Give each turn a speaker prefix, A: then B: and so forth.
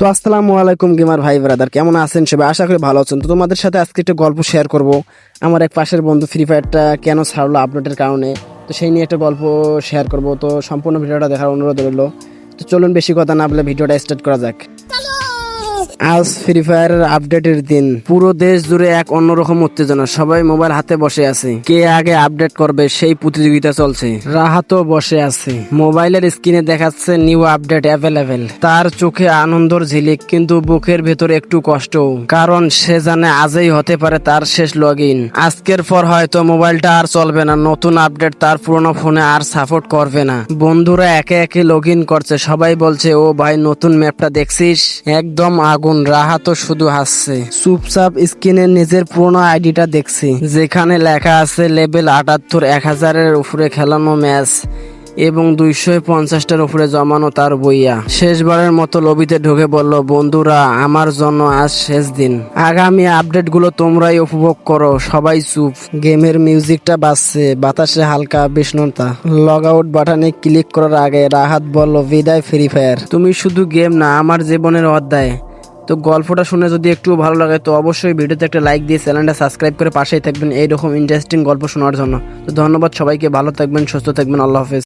A: তো আসসালামু আলাইকুম গেমার ভাই ব্রাদার, কেমন আছেন সবাই? আশা করি ভালো আছেন। তো তোমাদের সাথে আজকে একটা গল্প শেয়ার করব। আমার এক পাশের বন্ধু ফ্রি ফায়ারটা কেন ছাড়লো আপডেটের কারণে? তো সেই নিয়ে একটা গল্প শেয়ার করব। তো সম্পূর্ণ ভিডিওটা দেখার অনুরোধ রইল। তো চলুন বেশি কথা না বলে ভিডিওটা স্টার্ট করা যাক। আজ ফ্রি ফায়ারের আপডেটের দিন। পুরো দেশ জুড়ে এক অন্যরকম উত্তেজনা। সবাই মোবাইল হাতে বসে আছে। কে আগে আপডেট করবে সেই প্রতিযোগিতা চলছে। রাহাতও বসে আছে। মোবাইলের স্ক্রিনে দেখাচ্ছে নিউ আপডেট অ্যাভেলেবেল তার চোখে আনন্দর ঝিলিক, কিন্তু বুকের ভেতর একটু কষ্ট কারণ সে জানে আজই হতে পারে তার শেষ লগ ইন আজকের পর হয়তো মোবাইলটা আর চলবে না। নতুন আপডেট তার পুরোনো ফোনে আর সাপোর্ট করবে না। বন্ধুরা একে একে লগ করছে। সবাই বলছে, ও ভাই, নতুন ম্যাপটা দেখছিস? একদম আগুন রাহা তো শুধু হাসছে। চুপচাপ স্ক্রিনে নিজের পুরোনো আইডিটা দেখছি। যেখানে লেখা আছে, লেভেল আটাত্তর, এক হাজারের উপরে খেলানো ম্যাচ এবং দুইশো পঞ্চাশটার উপরে জমানো তার বইয়া। শেষবারের মতো লবিতে ঢুকে বলল, বন্ধুরা, আমার জন্য আজ শেষ দিন। আগামী আপডেটগুলো তোমরাই উপভোগ করো, সবাই চুপ। গেমের মিউজিকটা বাজছে, বাতাসে হালকা বিষ্ণুতা। লগ আউট বাটনে ক্লিক করার আগে রাহাত বলল, বিদায়, ফ্রি ফায়ার। তুমি শুধু গেম না, আমার জীবনের অধ্যায়। তো গল্পটা শুনে যদি একটু ভালো লাগে, তো অবশ্যই ভিডিওতে একটা লাইক দিয়ে চ্যানেলটা সাবস্ক্রাইব করে পাশেই থাকবেন। এইরকম ইন্টারেস্টিং গল্প শোনার জন্য। তো ধন্যবাদ সবাইকে, ভালো থাকবেন, সুস্থ থাকবেন, আল্লাহ হাফেজ।